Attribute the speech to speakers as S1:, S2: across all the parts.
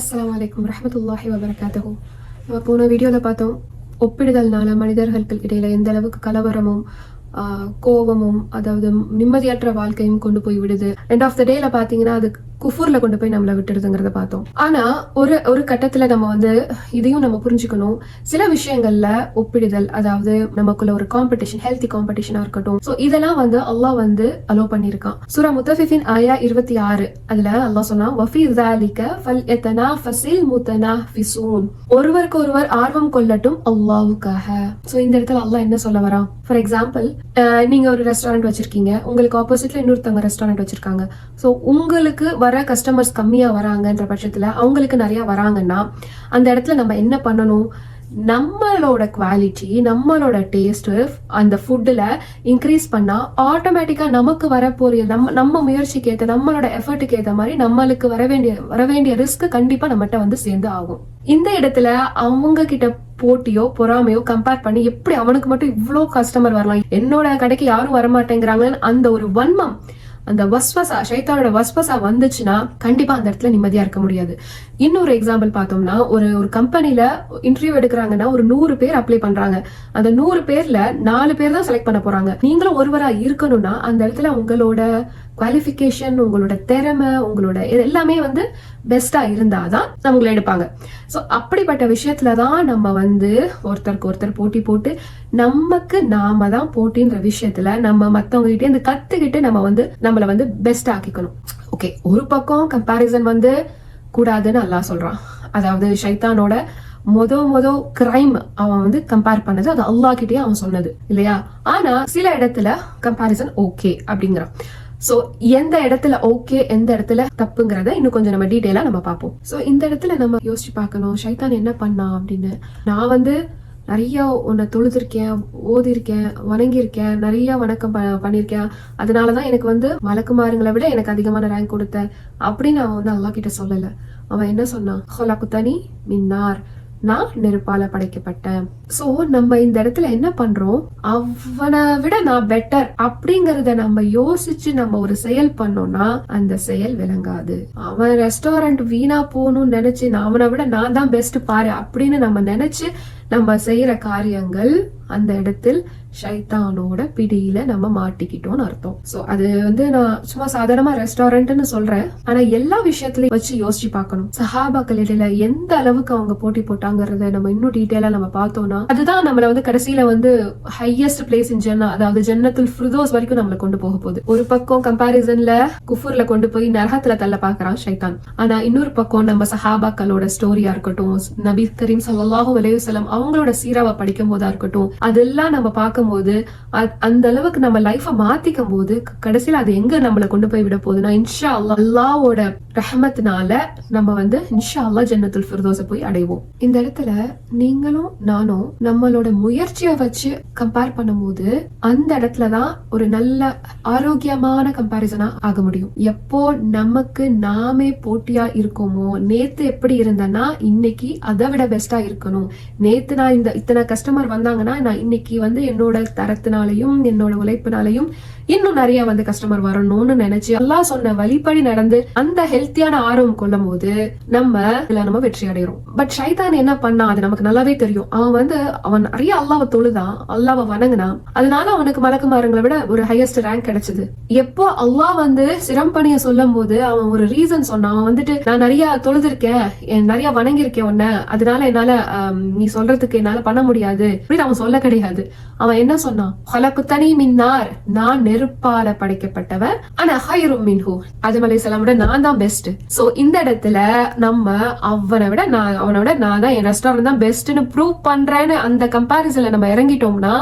S1: அஸ்லாம் வலைக்கம் ரஹமத்துல்லாஹி வபரகாத்துஹு. நம்ம போன வீடியோவில் பார்த்தோம் ஒப்பிடுதல்னால மனிதர்களுக்கு இடையில எந்த அளவுக்கு கலவரமும் ஆஹ், கோபமும் அதாவது நிம்மதியற்ற வாழ்க்கையும் கொண்டு போய் விடுது. எண்ட் ஆஃப் த டேல பாத்தீங்கன்னா அது குஃபூர்ல கொண்டு போய் நம்மளை விட்டுடுதுங்கிறத பார்த்தோம். ஆனா ஒரு ஒரு கட்டத்துல நம்ம வந்து இதையும் நம்ம புரிஞ்சுக்கணும். சில விஷயங்கள்ல ஒப்பிடுதல் அதாவது நமக்குள்ள ஒரு காம்படிஷன் ஹெல்த்தி காம்படிஷனா இருக்கட்டும். ஸோ இதெல்லாம் வந்து அல்லாஹ் வந்து அலோ பண்ணியிருக்கான். சூரா முத்தஃபிஃபின் ஆயா இருபத்தி ஆறு அதுல அல்லாஹ் சொன்னா எத்தனா ஃபசில் முத்தனா ஃபிசூன் ஒருவருக்கு ஒருவர் ஆர்வம் கொள்ளட்டும் அல்லாவுக்காக ஸோ இந்த இடத்துல அல்லாஹ் என்ன சொல்ல வரான்? ஃபார் எக்ஸாம்பிள் நீங்க ஒரு ரெஸ்டாரண்ட் வச்சிருக்கீங்க உங்களுக்கு ஆப்போசிட்ல இன்னொருத்தவங்க ரெஸ்டாரண்ட் வச்சிருக்காங்க. ஸோ உங்களுக்கு வர கஸ்டமர்ஸ் கம்மியாக வராங்கன்ற பட்சத்தில் அவங்களுக்கு நிறையா வராங்கன்னா அந்த இடத்துல நம்ம என்ன பண்ணணும்? நம்மளோட குவாலிட்டி நம்மளோட டேஸ்ட்டு அந்த ஃபுட்டில் இன்க்ரீஸ் பண்ணால் ஆட்டோமேட்டிக்காக நமக்கு வரப்போகிற நம்ம நம்ம முயற்சிக்கு ஏற்ற நம்மளோட எஃபர்ட்டுக்கு ஏற்ற மாதிரி நம்மளுக்கு வர வேண்டிய வர வேண்டிய ரிஸ்க் கண்டிப்பாக நம்மகிட்ட வந்து சேர்ந்து ஆகும். இந்த இடத்துல அவங்க கிட்ட போட்டியோ பொறாமையோ கம்பேர் பண்ணி எப்படி அவனுக்கு மட்டும் இவ்வளோ கஸ்டமர் வரலாம்? என்னோட கடைக்கு யாரும் வரமாட்டேங்கிறாங்கன்னு அந்த ஒரு வன்மம் அந்த வஸ்வசா ஷைத்தானோட வஸ்வசா வந்துச்சுன்னா கண்டிப்பா அந்த இடத்துல நிம்மதியா இருக்க முடியாது. இன்னொரு எக்ஸாம்பிள் பார்த்தோம்னா ஒரு ஒரு கம்பெனில இன்டர்வியூ எடுக்கிறாங்கன்னா ஒரு நூறு பேர் அப்ளை பண்றாங்க. அந்த நூறு பேர்ல நாலு பேர் தான் செலக்ட் பண்ண போறாங்க. நீங்களும் ஒருவரா இருக்கணும்னா அந்த இடத்துல உங்களோட குவாலிஃபிகேஷன் உங்களோட திறமை உங்களோட இது எல்லாமே வந்து பெஸ்டா இருந்தாதான் நம்மளை எடுப்பாங்க. ஸோ அப்படிப்பட்ட விஷயத்துல தான் நம்ம வந்து ஒருத்தருக்கு ஒருத்தர் போட்டி போட்டு நமக்கு நாம தான் போட்டின்ற விஷயத்துல நம்ம மத்தவங்க கிட்டே இருந்து கத்துக்கிட்டு நம்ம வந்து நம்மள வந்து பெஸ்ட் ஆக்கிக்கணும். ஓகே ஒரு பக்கம் கம்பாரிசன் வந்து கூடாதுன்னு அல்லாஹ் சொல்றான். அதாவது ஷைத்தானோட மொத மொத கிரைம் அவன் வந்து கம்பேர் பண்ணது அது அல்லாஹ் கிட்டே அவன் சொன்னது இல்லையா? ஆனா சில இடத்துல கம்பாரிசன் ஓகே அப்படிங்கிறான். சோ எந்த இடத்துல ஓகே எந்த இடத்துல தப்புங்கிறத இன்னும் கொஞ்சம் நம்ம டீட்டெயிலாக நம்ம பார்ப்போம். சோ இந்த இடத்துல நம்ம யோசிச்சு பார்க்கணும். ஷைத்தான் என்ன பண்ணான் அப்படின்னு. நான் வந்து நிறைய உன்னை தொழுதிருக்கேன் ஓதிருக்கேன் வணங்கியிருக்கேன் நிறைய வணக்கம் ப- அதனால அதனாலதான் எனக்கு வந்து வழக்குமாருங்களை விட எனக்கு அதிகமான ரேங்க் கொடுத்த அப்படின்னு அவன் வந்து அல்லாஹ் கிட்ட சொல்லல. அவன் என்ன சொன்னான்? ஹொலகுத்தனி மின்னார். நான் நெருப்பால படைக்கப்பட்டேன். சோ நம்ம இந்த இடத்துல என்ன பண்றோம்? அவனை விட நான் பெட்டர் அப்படிங்கறத நம்ம யோசிச்சு நம்ம ஒரு செயல் பண்ணோம்னா அந்த செயல் விளங்காது. அவன் ரெஸ்டாரண்ட் வீணா போகணும்னு நினைச்சு நான் அவனை விட நான் தான் பெஸ்ட் பாரு அப்படின்னு நம்ம நினைச்சு நம்ம செய்யற காரியங்கள் அந்த இடத்தில் ஷைத்தானோட பிடியில நம்ம மாட்டிக்கிட்டோம்னு அர்த்தம். சோ அது வந்து நான் சும்மா சாதாரணமா ரெஸ்டாரண்ட்னு சொல்றேன். ஆனா எல்லா விஷயத்திலயும் வச்சு யோசிச்சு பார்க்கணும். சஹாபாக்கள் இடையில எந்த அளவுக்கு அவங்க போட்டி போட்டாங்கறத நம்ம இன்னும் டீட்டெயிலா நம்ம பார்த்தோம்னா அதுதான் நம்மள வந்து கடைசியில வந்து ஹையஸ்ட் பிளேஸ் இன் ஜென்னா அதாவது ஜென்னத்தில் ஃபிர்தோஸ் வரைக்கும் நம்மள கொண்டு போக போகுது. ஒரு பக்கம் கம்பாரிசன்ல குஃபூர்ல கொண்டு போய் நரகத்துல தள்ள பாக்குறான் ஷைத்தான். ஆனா இன்னொரு பக்கம் நம்ம சஹாபாக்களோட ஸ்டோரியா இருக்கட்டும் நபி கரீம் சல்லாஹூ அலையுசலம் அவங்களோட சீராவை படிக்கும் போதா இருக்கட்டும் அதெல்லாம் நம்ம பார்க்கும் போது அந்த அளவுக்கு நம்ம லைஃபை மாத்திக்கும் போது கடைசியில் கடைசியில அது எங்க நம்மள கொண்டு போய் விட போகுதுன்னா இன்ஷா அல்லா அல்லாவோட ரஹமத்தினால நம்ம வந்து இன்ஷா அல்லாஹ் ஜன்னத்துல் ஃபிர்தோஸ போய் அடைவோம். இந்த இடத்துல நீங்களும் நானும் நம்மளோட முயற்சியை வச்சு கம்பேர் பண்ணும்போது அந்த இடத்துல தான் ஒரு நல்ல ஆரோக்கியமான கம்பாரிசனா ஆக முடியும். எப்போ நமக்கு நாமே போட்டியா இருக்கோமோ நேத்து எப்படி இருந்தேன்னா இன்னைக்கு அதை விட பெஸ்டா இருக்கணும். நேத்து நான் இந்த இத்தனை கஸ்டமர் வந்தாங்கன்னா நான் இன்னைக்கு வந்து என்னோட என்னோட தரத்தினாலையும் என்னோட உழைப்பினாலையும் இன்னும் நிறைய வந்து கஸ்டமர் வரணும்னு நினைச்சு எல்லாம் சொன்ன வழிப்படி நடந்து அந்த ஹெல்த்தியான ஆர்வம் கொள்ளும் போது நம்ம இதுல நம்ம வெற்றி அடைகிறோம் பட் ஷைதான் என்ன பண்ணா? அது நமக்கு நல்லாவே தெரியும். அவன் வந்து அவன் நிறைய அல்லாவை தொழுதான். அல்லாவை வணங்கினான். அதனால அவனுக்கு மலக்குமாரங்களை விட ஒரு ஹையஸ்ட் ரேங்க் கிடைச்சது. எப்போ அல்லாஹ் வந்து சிரம்பணிய சொல்லும் போது அவன் ஒரு ரீசன் சொன்னான். அவன் வந்துட்டு நான் நிறைய தொழுதிருக்கேன். நிறைய வணங்கியிருக்கேன் உன்ன. அதனால என்னால நீ சொல்றதுக்கு என்னால பண்ண முடியாது. அப்படின்னு அவன் சொல்ல கிடையாது. அவன் என்ன சொன்னான் ஹலக்குத்தனி மின்னார் நான் நெருப்பால படைக்கப்பட்டவன் ஆனா ஹைரும் மின்ஹு. ஆதம் அலைஹிஸ்ஸலாம் விட நான் தான் பெஸ்ட் சோ இந்த இடத்துல நம்ம அவனை விட நான் அவனை விட நான் தான் என் ரெஸ்டாரண்ட் தான் பெஸ்ட்னு ப்ரூவ் பண்றேன்னு அந்த கம்பாரிசன்ல நம்ம இறங்கிட்டோம்னா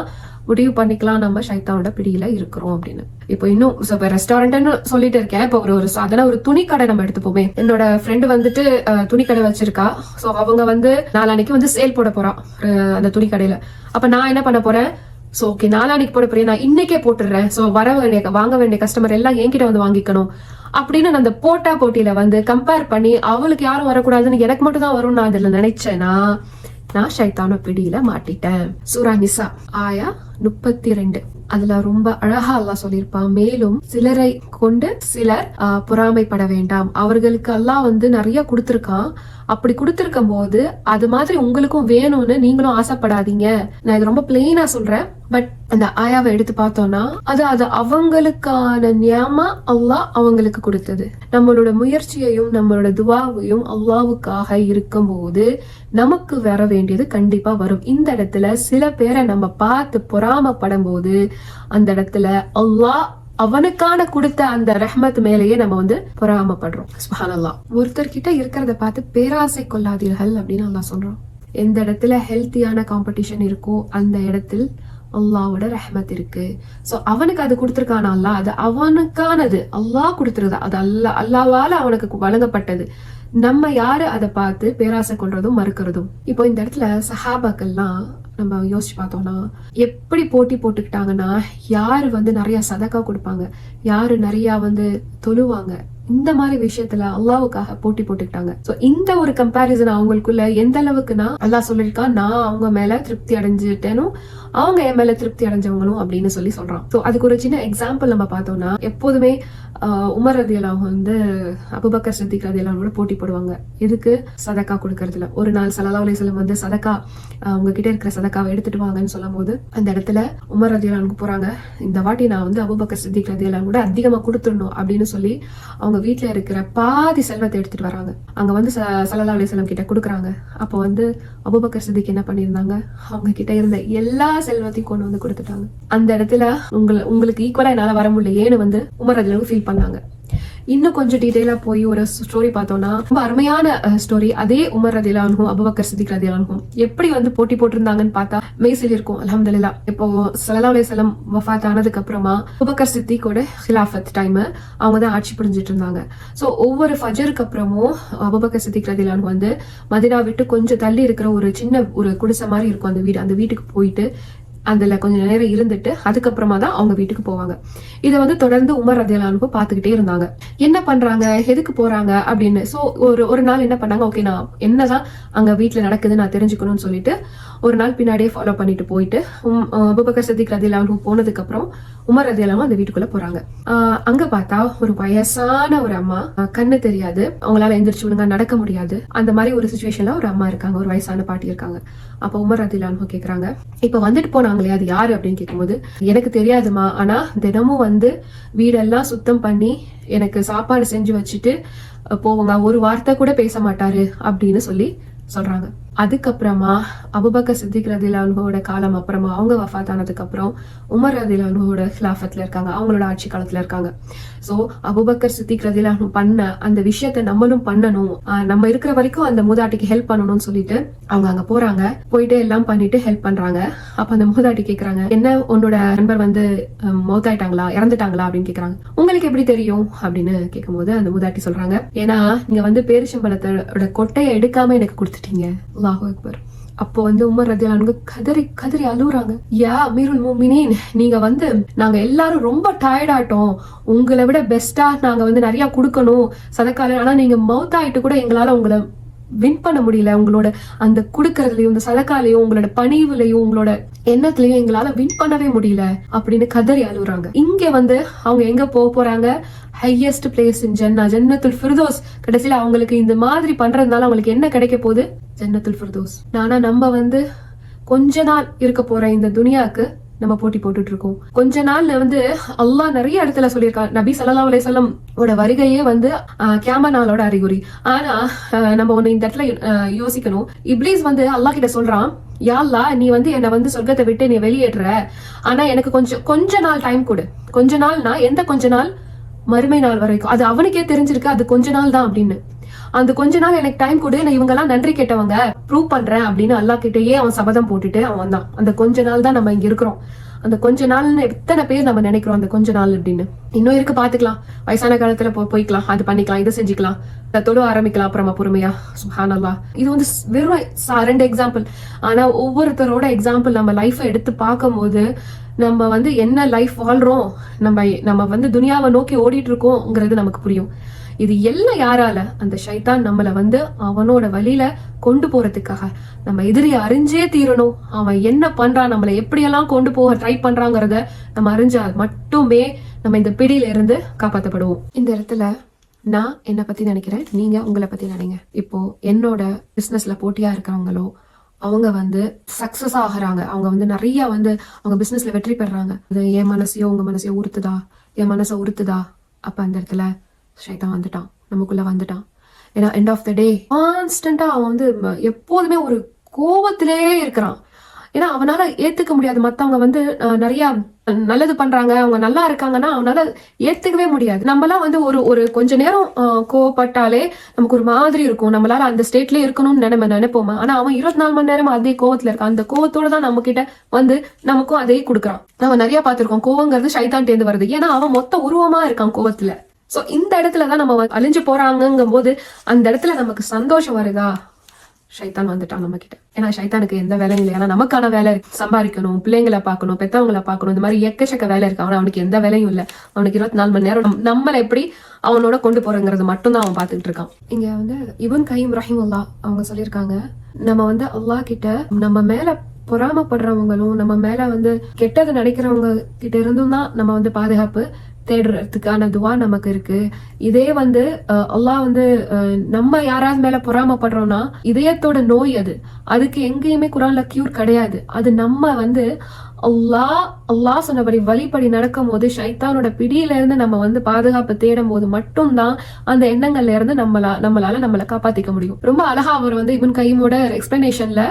S1: முடிவு பண்ணிக்கலாம் நம்ம ஷைத்தானோட பிடியில இருக்கிறோம் அப்படின்னு. இப்போ இன்னும் so ரெஸ்டாரண்ட்னு சொல்லிட்டு இருக்கேன். இப்போ ஒரு ஒரு சாதாரண ஒரு துணி கடை நம்ம எடுத்துப்போமே. என்னோட ஃப்ரெண்டு வந்துட்டு துணிக்கடை துணி கடை வச்சிருக்கா. ஸோ அவங்க வந்து நாளான்னைக்கு வந்து சேல் போட போறான் அந்த துணி கடையில அப்ப நான் என்ன பண்ண போறேன்? ஸோ ஓகே நாளான்னைக்கு போட போறேன் நான் இன்னைக்கே போட்டுடுறேன். சோ வர வேண்டிய வாங்க வேண்டிய கஸ்டமர் எல்லாம் என்கிட்ட வந்து வாங்கிக்கணும். அப்படின்னு நான் அந்த போட்டா போட்டியில வந்து கம்பேர் பண்ணி அவளுக்கு யாரும் வரக்கூடாதுன்னு எனக்கு மட்டும் தான் வரும்னு நான் இதுல நினைச்சேன்னா நான் ஷைத்தான பிடியில மாட்டிட்டேன். சூரா நிசா ஆயா முப்பத்தி ரெண்டு அதுல ரொம்ப அழகா அல்லாஹ் சொல்லியிருப்பான் மேலும் சிலரை கொண்டு சிலர் ஆஹ், பொறாமைப்பட வேண்டாம். அவர்களுக்கு எல்லாம் வந்து நிறைய கொடுத்துருக்கான். அப்படி கொடுத்துருக்கும் போது அது மாதிரி உங்களுக்கும் வேணும்னு நீங்களும் ஆசைப்படாதீங்க. நான் இது ரொம்ப பிளெயினா சொல்றேன். பட் அந்த ஆயாவை எடுத்து பார்த்தோம்னா அது அது அவங்களுக்கான நியமா அல்லாஹ் அவங்களுக்கு கொடுத்தது. நம்மளோட முயற்சியையும் நம்மளோட துவாவையும் அல்லாவுக்காக இருக்கும்போது நமக்கு வர வேண்டியது கண்டிப்பா வரும். இந்த இடத்துல சில பேரை நம்ம பார்த்து பொறாமப்படும் போது அந்த இடத்துல அல்லாஹ் அவனுக்கான கொடுத்த அந்த ரஹ்மத் மேலேயே நம்ம வந்து பொறாமப்படுறோம். சுபஹானல்லாஹ். ஒருத்தர் கிட்ட இருக்கிறத பார்த்து பேராசை கொள்ளாதீர்கள் அப்படின்னு நான் சொல்றோம் எந்த இடத்துல ஹெல்த்தியான காம்படிஷன் இருக்கோ அந்த இடத்தில் அல்லாவோட ரஹ்மத் இருக்கு. சோ அவனுக்கு அது கொடுத்துருக்கான அல்லா? அது அவனுக்கானது. அல்லாஹ் கொடுத்துருது அது அல்லா அல்லாவால அவனுக்கு வழங்கப்பட்டது. நம்ம யாரு அதை பார்த்து பேராசை கொள்றதும் மறுக்கிறதும்? இப்போ இந்த இடத்துல சஹாபாக்கள்லாம் நம்ம யோசிச்சு பார்த்தோம்னா எப்படி போட்டி போட்டுக்கிட்டாங்கன்னா யாரு வந்து நிறைய சதக்கா கொடுப்பாங்க யாரு நிறைய வந்து தொழுவாங்க இந்த மாதிரி விஷயத்துல அல்லாவுக்காக போட்டி போட்டுக்கிட்டாங்க. சோ இந்த ஒரு கம்பாரிசன் அவங்களுக்குள்ள எந்த அளவுக்குன்னா அல்லா சொல்லியிருக்கான் நான் அவங்க மேல திருப்தி அடைஞ்சிட்டேனும் அவங்க என் மேல திருப்தி அடைஞ்சவங்களும் அப்படின்னு சொல்லி சொல்றான். சோ அதுக்கு ஒரு சின்ன எக்ஸாம்பிள் நம்ம பார்த்தோம்னா எப்போதுமே உமர் ரதியெல்லாம் வந்து அபுபக்கர் சித்திக் ரதியெல்லாம் கூட போட்டி போடுவாங்க. எதுக்கு? சதக்கா கொடுக்கறதுல. ஒரு நாள் சல்லா அலிஸ்லம் வந்து சதக்கா அவங்க கிட்ட இருக்கிற சதக்காவை எடுத்துட்டு வாங்கன்னு சொல்லும் போது அந்த இடத்துல உமர் ரதியலானுக்கு போறாங்க. இந்த வாட்டி நான் வந்து அபுபக்கர் சித்திக் ரதியெல்லாம் கூட அதிகமா கொடுத்துடணும் அப்படின்னு சொல்லி அவங்க வீட்டுல இருக்கிற பாதி செல்வத்தை எடுத்துட்டு வராங்க. அங்க வந்து ச- அலிசலம் கிட்ட கொடுக்குறாங்க. அப்போ வந்து அபுபக்கர் சித்திக் என்ன பண்ணியிருந்தாங்க? அவங்க கிட்ட இருந்த எல்லா செல்வத்தையும் கொண்டு வந்து கொடுத்துட்டாங்க. அந்த இடத்துல உங்களை உங்களுக்கு ஈக்குவலா என்னால வர முடியலையேன்னு வந்து உமர் ரதியலானு ஃபீல் பண்ணாங்க. இன்னும் கொஞ்சம் டீடைலா போய் ஒரு ஸ்டோரி பார்த்தோம்னா ரொம்ப அருமையான ஸ்டோரி அதே உமர் ரதிலானும் அபுபக்கர் சித்திக் ரதிலானும் எப்படி வந்து போட்டி போட்டிருந்தாங்கன்னு பார்த்தா மெய்சில் இருக்கும் அல்ஹம்துலில்லாஹ் இப்போ சலலா அலையம் வஃபாத் ஆனதுக்கு அப்புறமா அபுபக்கர் சித்திக்கோட ஹிலாஃபத் டைம் அவங்க தான் ஆட்சி புரிஞ்சிட்டு இருந்தாங்க. ஸோ ஒவ்வொரு ஃபஜருக்கு அப்புறமும் அபுபக்கர் சித்திக் ரதிலானு வந்து மதினா விட்டு கொஞ்சம் தள்ளி இருக்கிற ஒரு சின்ன ஒரு குடிசை மாதிரி இருக்கும் அந்த வீடு. அந்த வீட்டுக்கு போயிட்டு அதில் கொஞ்ச நேரம் இருந்துட்டு அதுக்கப்புறமா தான் அவங்க வீட்டுக்கு போவாங்க. இதை வந்து தொடர்ந்து உமர் ரதியலானுக்கும் பார்த்துக்கிட்டே இருந்தாங்க. என்ன பண்றாங்க? எதுக்கு போறாங்க? அப்படின்னு. ஸோ ஒரு ஒரு நாள் என்ன பண்ணாங்க? ஓகே நான் என்னதான் அங்க வீட்டில் நடக்குது நான் தெரிஞ்சுக்கணும்னு சொல்லிட்டு ஒரு நாள் பின்னாடியே ஃபாலோ பண்ணிட்டு போயிட்டு உம், அஹ், அபூபக்கர் போனதுக்கப்புறம் உமர் ரதியலானும் அந்த வீட்டுக்குள்ள போறாங்க. அங்க பார்த்தா ஒரு வயசான ஒரு அம்மா கண்ணு தெரியாது. அவங்களால எந்திரிச்சு விடுங்க நடக்க முடியாது. அந்த மாதிரி ஒரு சுச்சுவேஷன்ல ஒரு அம்மா இருக்காங்க ஒரு வயசான பாட்டி இருக்காங்க. அப்ப உமர் ரதிலானு கேக்குறாங்க இப்ப வந்துட்டு போனாங்களே அது யாரு? அப்படின்னு கேட்கும்போது எனக்கு தெரியாதுமா ஆனா தினமும் வந்து வீடெல்லாம் சுத்தம் பண்ணி எனக்கு சாப்பாடு செஞ்சு வச்சுட்டு போவாங்க ஒரு வார்த்தை கூட பேச மாட்டாரு. அப்படின்னு சொல்லி சொல்றாங்க. அதுக்கப்புறமா அபுபக்க சித்திக் அனுபவோட காலம் அப்புறமா அவங்க வஃபாத் ஆனதுக்கு அப்புறம் உமர் ரதிலானுவோட ஹிலாஃபத்தில் இருக்காங்க. அவங்களோட ஆட்சி காலத்தில் இருக்காங்க. சோ அபுபக்கர் சித்திக் அனுபவம் பண்ண அந்த விஷயத்த நம்மளும் பண்ணணும். ஆஹ் நம்ம இருக்கிற வரைக்கும் அந்த மூதாட்டிக்கு ஹெல்ப் பண்ணணும்னு சொல்லிட்டு அவங்க அங்க போறாங்க. போயிட்டு எல்லாம் பண்ணிட்டு ஹெல்ப் பண்றாங்க. அப்ப அந்த மூதாட்டி கேட்கறாங்க என்ன உன்னோட நண்பர் வந்து மௌத்தாயிட்டாங்களா? இறந்துட்டாங்களா? அப்படின்னு கேட்கறாங்க உங்களுக்கு எப்படி தெரியும்? அப்படின்னு கேட்கும்போது அந்த மூதாட்டி சொல்றாங்க ஏன்னா நீங்க வந்து பேரிச்சம்பழத்தோட கொட்டையை எடுக்காம எனக்கு கொடுத்துட்டீங்க. அல்லாஹு அக்பர். அப்போ வந்து உமர் ரதியானுங்க கதறி கதறி அழுகுறாங்க யா அமீருல் மூமினின் நீங்க வந்து நாங்க எல்லாரும் ரொம்ப டயர்ட் ஆட்டோம் உங்களை விட பெஸ்டா நாங்க வந்து நிறைய கொடுக்கணும் சதக்கால. ஆனா நீங்க மவுத் ஆயிட்டு கூட எங்களால உங்களை வின் பண்ண முடியல. உங்களோட அந்த குடுக்கறதுலயும் இந்த சதக்காலையும் உங்களோட பணிவுலையும் உங்களோட எண்ணத்துலயும் எங்களால வின் பண்ணவே முடியல அப்படின்னு கதறி அழுகுறாங்க இங்க வந்து அவங்க எங்க போக போறாங்க? ஹையஸ்ட் பிளேஸ் இன் ஜன்னா ஜன்னத்துல் ஃபிர்தோஸ் கடைசியில அவங்களுக்கு இந்த மாதிரி பண்றதுனால அவங்களுக்கு என்ன கிடைக்க போகுது? ஜன்னத்துல் ஃபிர்தோஸ் ஆனா நம்ம வந்து கொஞ்ச நாள் இருக்க போற இந்த துனியாக்கு நம்ம போட்டி போட்டுட்டு இருக்கோம் கொஞ்ச நாள்ல வந்து அல்லாஹ் நிறைய இடத்துல சொல்லியிருக்காங்க நபி சல்லா அலிசல்லம் ஓட வருகையே வந்து ஆஹ், நாளோட அறிகுறி. ஆனா ஆஹ், நம்ம ஒண்ணு இந்த இடத்துல யோசிக்கணும். இப்ளீஸ் வந்து அல்லாஹ் கிட்ட சொல்றான் யா நீ வந்து என்னை வந்து சொர்க்கத்தை விட்டு நீ வெளியேற்ற. ஆனா எனக்கு கொஞ்சம் கொஞ்ச நாள் டைம் கொடு. கொஞ்ச நாள்னா எந்த கொஞ்ச நாள்? மறுமை நாள் வரைக்கும். அது அவனுக்கே தெரிஞ்சிருக்கு அது கொஞ்ச நாள் தான் அப்படின்னு. அந்த கொஞ்ச நாள் எனக்கு டைம் கொடு நான் இவங்கெல்லாம் நன்றி கேட்டவங்க. ப்ரூவ் பண்றேன் அப்படின்னு அல்லா கிட்டேயே அவன் சபதம் போட்டுட்டு அவன் வந்தான் அந்த கொஞ்ச நாள் தான் நம்ம இங்க இருக்கிறோம். அந்த கொஞ்ச நாள்னு எத்தனை பேர் நம்ம நினைக்கிறோம் அந்த கொஞ்ச நாள் அப்படின்னு? இன்னும் இருக்கு பாத்துக்கலாம் வயசான காலத்துல போ போய்க்கலாம். அது பண்ணிக்கலாம் இதை செஞ்சுக்கலாம். தொழு ஆரம்பிக்கலாம் அப்புறமா பொறுமையா. சுஹானல்லா இது வந்து வெறும் ரெண்டு எக்ஸாம்பிள் ஆனா ஒவ்வொருத்தரோட எக்ஸாம்பிள் நம்ம லைஃப்பை எடுத்து பார்க்கும்போது நம்ம வந்து என்ன லைஃப் வாழ்றோம் நம்ம நம்ம வந்து துனியாவை நோக்கி ஓடிட்டு இருக்கோங்கிறது நமக்கு புரியும். இது எல்லாம் யாரால அந்த ஷைத்தான் நம்மளை வந்து அவனோட வழியில கொண்டு போறதுக்காக. நம்ம எதிரி அறிஞ்சே தீரணும். அவன் என்ன பண்றான் நம்மளை எப்படியெல்லாம் கொண்டு போக ட்ரை பண்றாங்கிறத நம்ம அறிஞ்சால் மட்டுமே நம்ம இந்த பிடியில இருந்து காப்பாத்தப்படுவோம். இந்த இடத்துல நான் என்னை பத்தி நினைக்கிறேன். நீங்க உங்களை பத்தி நினைங்க. இப்போ என்னோட பிசினஸ்ல போட்டியா இருக்கிறவங்களோ அவங்க வந்து சக்சஸ் ஆகுறாங்க. அவங்க வந்து நிறைய வந்து அவங்க பிசினஸ்ல வெற்றி பெறாங்க. அது என் மனசையோ உங்க மனசையோ உறுத்துதா? என் மனசை உறுத்துதா? அப்ப அந்த இடத்துல ஷைத்தான் வந்துட்டான். நமக்குள்ளே வந்துட்டான். ஏன்னா எண்ட் ஆஃப் த டே கான்ஸ்டண்ட்டாக அவன் வந்து எப்போதுமே ஒரு கோவத்திலே இருக்கிறான். ஏன்னா அவனால் ஏத்துக்க முடியாது. மத்தவங்க வந்து நிறையா நல்லது பண்ணுறாங்க அவங்க நல்லா இருக்காங்கன்னா அவனால் ஏற்றுக்கவே முடியாது. நம்மலாம் வந்து ஒரு ஒரு கொஞ்ச நேரம் கோவப்பட்டாலே நமக்கு ஒரு மாதிரி இருக்கும். நம்மளால அந்த ஸ்டேட்லேயே இருக்கணும்னு நினைம நினைப்போமா? ஆனால் அவன் இருபத்தி நாலு மணி நேரம் அதே கோவத்தில் இருக்கான். அந்த கோவத்தோட தான் நம்ம கிட்ட வந்து நமக்கும் அதே கொடுக்குறான். நம்ம நிறையா பார்த்துருக்கோம். கோவங்கிறது ஷைதான் தேர்ந்து வருது. ஏன்னா அவன் மொத்த உருவமாக இருக்கான் கோவத்தில். சோ இந்த இடத்துல தான் நம்ம அழிஞ்சு போறாங்கங்கும் போது அந்த இடத்துல நமக்கு சந்தோஷம் வருதா? ஷைத்தான் வந்துட்டான் நம்ம கிட்ட ஏன்னா ஷைத்தானுக்கு எந்த வேலையும் இல்லை. ஏன்னா நமக்கான வேலை சம்பாதிக்கணும் பிள்ளைங்களை பார்க்கணும் பெத்தவங்களை பார்க்கணும். இந்த மாதிரி எக்கச்சக்க வேலை இருக்கு. அவன் அவனுக்கு எந்த வேலையும் இல்லை. அவனுக்கு இருபத்தி நாலு மணி நேரம் நம்மளை எப்படி அவனோட கொண்டு போறங்கிறது மட்டும்தான் அவன் பார்த்துக்கிட்டு இருக்கான். இங்க வந்து இவன் கைம் ரஹிமுல்லா அவங்க சொல்லியிருக்காங்க நம்ம வந்து அல்லாஹ் கிட்ட நம்ம மேல பொறாமப்படுறவங்களும் நம்ம மேல வந்து கெட்டது நினைக்கிறவங்க கிட்ட இருந்தும் தான் நம்ம வந்து பாதுகாப்பு. தேடுறதுக்கான துவா நமக்கு இருக்கு. இதே வந்து அஹ், அல்லாஹ் வந்து நம்ம யாராவது மேல பொறாமப்படுறோம்னா இதயத்தோட நோய் அது. அதுக்கு எங்கேயுமே குரான்ல கியூர் கிடையாது. அது நம்ம வந்து அல்லாஹ் அல்லாஹ் சொன்னபடி வழிபடி நடக்கும் போது ஷைத்தானோட பிடியில இருந்து நம்ம வந்து பாதுகாப்பு தேடும் போது மட்டும்தான் அந்த எண்ணங்கள்ல இருந்து நம்மளா நம்மளால நம்மளை காப்பாத்திக்க முடியும். ரொம்ப அழகா அவர் வந்து இவன் கைமோட எக்ஸ்பிளனேஷன்ல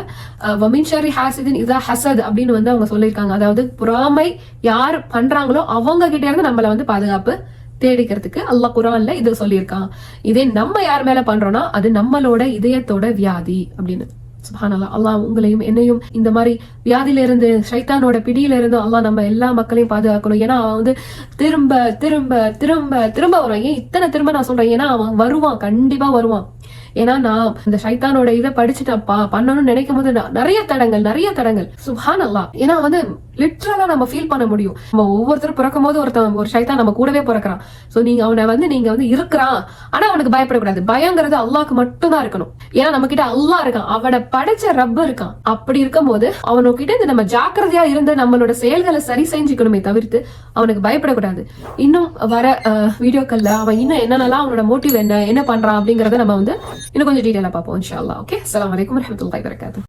S1: வமின் ஷாரி ஹாசிதின் இதா ஹசத் அப்படின்னு வந்து அவங்க சொல்லியிருக்காங்க. அதாவது பொறாமை யார் பண்றாங்களோ அவங்க கிட்ட இருந்து நம்மள வந்து பாதுகாப்பு தேடிக்கிறதுக்கு அல்லாஹ் குரான்ல இது சொல்லியிருக்கான். இதே நம்ம யார் மேல பண்றோம்னா அது நம்மளோட இதயத்தோட வியாதி அப்படின்னு. சுபானல்லா அல்லாஹ் உங்களையும் என்னையும் இந்த மாதிரி வியாதியில இருந்து சைத்தானோட பிடியிலிருந்து அல்லாஹ் நம்ம எல்லா மக்களையும் பாதுகாக்கணும். ஏன்னா அவன் வந்து திரும்ப திரும்ப திரும்ப திரும்ப வருவான். ஏன் இத்தனை திரும்ப நான் சொல்றேன்? ஏன்னா அவன் வருவான் கண்டிப்பா வருவான். ஏன்னா நான் இந்த சைத்தானோட இதை படிச்சுட்டப்பா பண்ணணும்னு நினைக்கும் போது நான் நிறைய தடங்கள் நிறைய தடங்கள். சுஹான் அல்லா ஏன்னா வந்து லிட்ரலா நம்ம ஃபீல் பண்ண முடியும். நம்ம ஒவ்வொருத்தரும் பிறக்கும் போது ஒருத்தன் ஒரு சைத்தான் நம்ம கூடவே பிறக்கிறான். சோ நீங்க அவனை வந்து நீங்க வந்து இருக்கிறான். ஆனா அவனுக்கு பயப்படக்கூடாது. பயங்கிறது அல்லாக்கு மட்டும்தான் இருக்கணும். ஏன்னா நம்ம கிட்ட அல்லாஹ் இருக்கான். அவனை படைச்ச ரப்ப இருக்கான். அப்படி இருக்கும்போது அவனுக்கிட்ட இந்த நம்ம ஜாக்கிரதையா இருந்து நம்மளோட செயல்களை சரி செஞ்சுக்கணுமே தவிர்த்து அவனுக்கு பயப்படக்கூடாது. இன்னும் வர வீடியோக்கள்ல அவன் இன்னும் என்னென்னலாம் அவனோட மோட்டிவ் என்ன என்ன பண்றான் அப்படிங்கறத நம்ம வந்து இன்னும் கொஞ்சம் டீட்டெயிலா பார்ப்போம் இன்ஷா அல்லாஹ் ஓகே அஸ்ஸலாமு அலைக்கும் வரஹ்மத்துல்லாஹி வபரகாத்துஹு